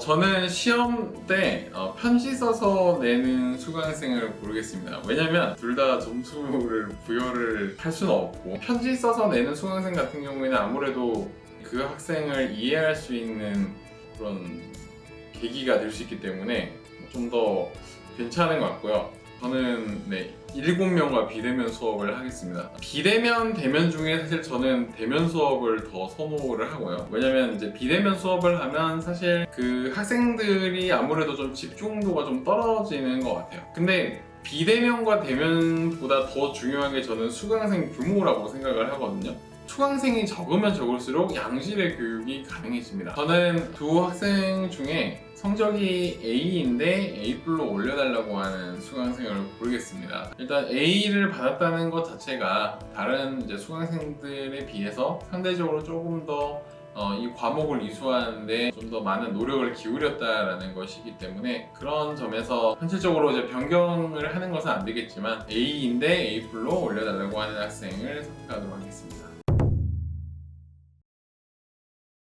저는 시험 때 어, 편지 써서 내는 수강생을 고르겠습니다. 왜냐면 둘 다 점수를 부여를 할 수는 없고 편지 써서 내는 수강생 같은 경우에는 아무래도 그 학생을 이해할 수 있는 그런 계기가 될 수 있기 때문에 좀 더 괜찮은 것 같고요. 저는 네, 7명과 비대면 수업을 하겠습니다. 비대면 대면 중에 사실 저는 대면 수업을 더 선호를 하고요. 왜냐면 이제 비대면 수업을 하면 사실 그 학생들이 아무래도 좀 집중도가 좀 떨어지는 것 같아요. 근데 비대면과 대면보다 더 중요한 게 저는 수강생 규모라고 생각을 하거든요. 수강생이 적으면 적을수록 양질의 교육이 가능해집니다. 저는 두 학생 중에 성적이 A인데 A뿔로 올려달라고 하는 수강생을 고르겠습니다. 일단 A를 받았다는 것 자체가 다른 이제 수강생들에 비해서 상대적으로 조금 더 어, 이 과목을 이수하는데 좀 더 많은 노력을 기울였다라는 것이기 때문에 그런 점에서 현실적으로 이제 변경을 하는 것은 안 되겠지만 A인데 A뿔로 올려달라고 하는 학생을 선택하도록 하겠습니다.